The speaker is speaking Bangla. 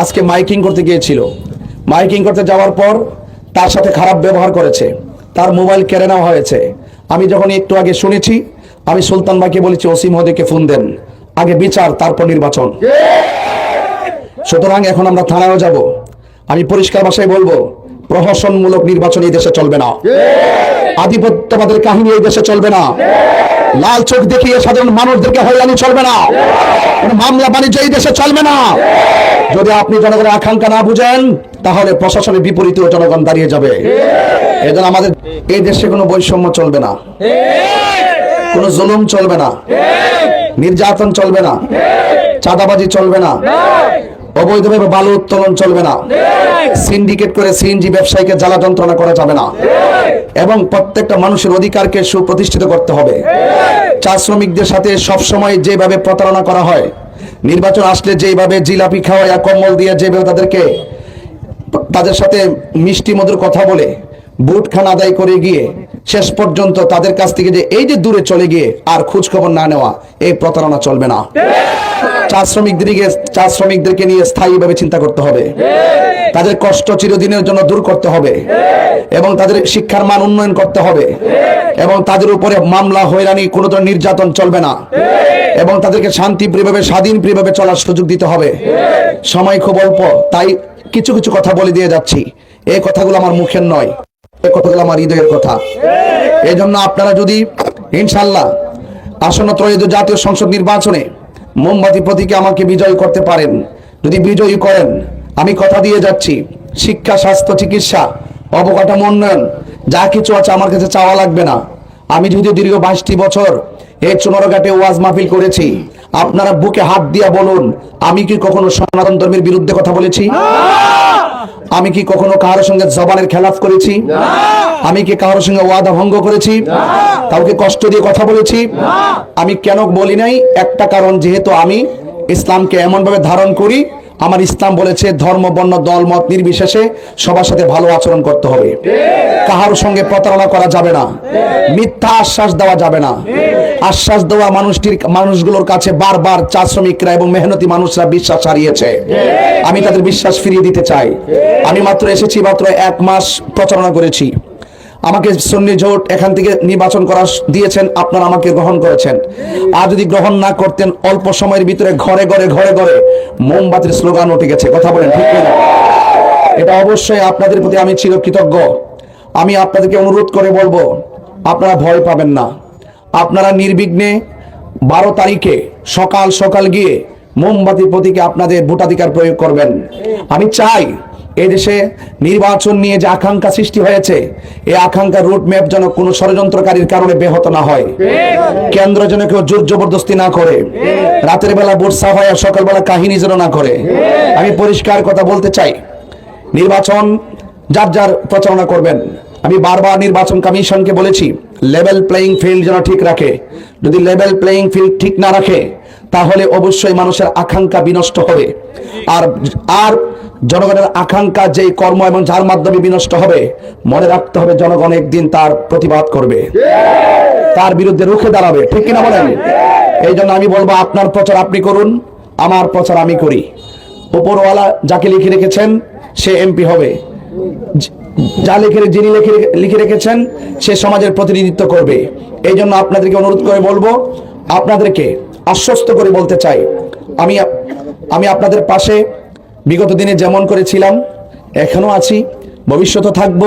আজকে মাইকিং করতে গিয়েছিল। মাইকিং করতে যাওয়ার পর তার সাথে খারাপ ব্যবহার করেছে। তার মোবাইল কেড়ে নেওয়া হয়েছে। আমি যখন একটু আগে শুনেছি, আমি সুলতান ভাইকে বলেছি ওসিম মহোদয়কে ফোন দেন। আগে বিচার, তারপর নির্বাচন। সুতরাং এখন আমরা থানায়ও যাব। আমি পরিষ্কার ভাষায় বলব, প্রহসনমূলক নির্বাচন এই দেশে চলবে না। আধিপত্যবাদের কাহিনী এই দেশে চলবে না। লাল চোখ দেখিয়ে সাধারণ মানুষদেরকে হয়রানি চলবে না। মামলা বাণিজ্য এই দেশে চলবে না। যদি আপনি জনগণের আকাঙ্ক্ষা না বুঝেন, তাহলে প্রশাসনের বিপরীতেও জনগণ দাঁড়িয়ে যাবে। এজন্য আমাদের এই দেশে কোনো বৈষম্য চলবে না। কোনো জুলুম চলবে না। নির্যাতন চলবে না। চাঁদাবাজি চলবে না। অবৈধভাবে বালু উত্তোলন চলবে না। সিন্ডিকেট করে সিএনজি ব্যবসায়ীকে জ্বালা যন্ত্রণা করা যাবে না। এবং প্রত্যেকটা মানুষের অধিকারকে সুপ্রতিষ্ঠিত করতে হবে। চা শ্রমিকদের সাথে সবসময় যেভাবে প্রতারণা করা হয় নির্বাচন আসলে যেভাবে জিলাপি খাওয়াইয়া কম্বল দিয়ে যেভাবে তাদেরকে তাদের সাথে মিষ্টি মধুর কথা বলে বুট খান আদায় করে গিয়ে শেষ পর্যন্ত তাদের কাছ থেকে যে এই যে দূরে চলে গিয়ে আর খোঁজ খবর না নেওয়া, এই প্রতারণা চলবে না। চা শ্রমিকদেরকে চা শ্রমিকদেরকে নিয়ে স্থায়ীভাবে চিন্তা করতে হবে। তাদের কষ্ট চিরদিনের জন্য দূর করতে হবে। এবং তাদের শিক্ষার মান উন্নয়ন করতে হবে। এবং তাদের উপরে মামলা, হয়রানি, কোনো ধরনের নির্যাতন চলবে না। এবং তাদেরকে শান্তিপ্রিয়ভাবে, স্বাধীনপ্রিয়ভাবে চলার সুযোগ দিতে হবে। সময় খুব অল্প, তাই কিছু কিছু কথা বলে দিয়ে যাচ্ছি। এই কথাগুলো আমার মুখের নয়। হৃদয়ের কথা। এই জন্য আপনারা যদি, ইনশাল্লাহ, আসন্ন ত্রয়োদশ জাতীয় সংসদ নির্বাচনে মোমবাতি প্রতীকে আমাকে বিজয় করতে পারেন, যদি বিজয়ী করেন, আমি কথা দিয়ে যাচ্ছি, শিক্ষা, স্বাস্থ্য, চিকিৎসা, অবকাঠামো উন্নয়ন, যা কিছু আছে আমার কাছে চাওয়া লাগবে না। আমি যদি দীর্ঘ বাইশটি বছর এই চুনরঘাটে ওয়াজ মাহফিল করেছি, আপনারা বুকে হাত দিয়া বলুন, আমি কি কখনো সনাতন ধর্মের বিরুদ্ধে কথা বলেছি? আমি কি কখনো কারোর সঙ্গে জবানের খেলাফ করেছি? আমি কি কারোর সঙ্গে ওয়াদা ভঙ্গ করেছি? কাউকে কষ্ট দিয়ে কথা বলেছি? আমি কেন বলি নাই? একটা কারণ যেহেতু আমি ইসলামকে এমনভাবে ধারণ করি আমার ইসলাম বলেছে, ধর্ম, বর্ণ, দল, মত নির্বিশেষে সবার সাথে ভালো আচরণ করতে হবে। কাহার সঙ্গে প্রতারণা করা যাবে না। মিথ্যা আশ্বাস দেওয়া যাবে না। আশ্বাস দেওয়া মানুষটির, মানুষগুলোর কাছে বারবার চা শ্রমিকরা এবং মেহনতি মানুষরা বিশ্বাস হারিয়েছে। আমি তাদের বিশ্বাস ফিরিয়ে দিতে চাই। আমি মাত্র এসেছি মাত্র এক মাস প্রচারণা করেছি। আমাকে সন্নি জোট এখান থেকে নির্বাচন করা দিয়েছেন, আপনারা আমাকে গ্রহণ করেছেন। আর যদি গ্রহণ না করতেন, অল্প সময়ের ভিতরে ঘরে ঘরে ঘরে ঘরে মোমবাতির স্লোগান উঠে গেছে। কথা বলেন, ঠিক না এটা অবশ্যই আপনাদের প্রতি আমি চির কৃতজ্ঞ আমি আপনাদেরকে অনুরোধ করে বলব, আপনারা ভয় পাবেন না। আপনারা নির্বিঘ্নে বারো তারিখে সকাল সকাল গিয়ে মোমবাতির প্রতীকে আপনাদের ভোটাধিকার প্রয়োগ করবেন। আমি চাই এদেশে নির্বাচন নিয়ে যে আকাঙ্ক্ষা সৃষ্টি হয়েছে, এই আকাঙ্ক্ষা রুট ম্যাপ যেন কোনো ষড়যন্ত্রকারীর কারণে ব্যাহত না হয়। কেন্দ্র যেন কেউ জোর জবরদস্তি না করে। রাতের বেলা বর্ষা হয় আর সকালবেলা কাহিনী যেন না করে। আমি পরিষ্কার কথা বলতে চাই, নির্বাচন যার যার প্রচারণা করবেন। আমি বারবার নির্বাচন কমিশনকে বলেছি লেভেল প্লেয়িং ফিল্ড যেন ঠিক রাখে। যদি লেভেল প্লেয়িং ফিল্ড ঠিক না রাখে, তাহলে অবশ্যই মানুষের আকাঙ্ক্ষা বিনষ্ট হবে। আর আর জনগণের আকাঙ্ক্ষা, যেই কর্ম এবং যার মাধ্যমে বিনষ্ট হবে, মনে রাখতে হবে জনগণ একদিন তার প্রতিবাদ করবে। তার বিরুদ্ধে রুখে দাঁড়াবে, ঠিক কিনা বলেন? এই জন্য আমি বলব, আপনার প্রচার আপনি করুন, আমার প্রচার আমি করি। উপরওয়ালা যাকে লিখে রেখেছেন, সে এমপি হবে। যা লিখে যিনি লিখে লিখে রেখেছেন, সে সমাজের প্রতিনিধিত্ব করবে। এই জন্য আপনাদেরকে অনুরোধ করে বলব, আপনাদেরকে আশ্বস্ত করে বলতে চাই। আমি আমি আপনাদের পাশে বিগত দিনে যেমন করেছিলাম এখনও আছি ভবিষ্যতে থাকব।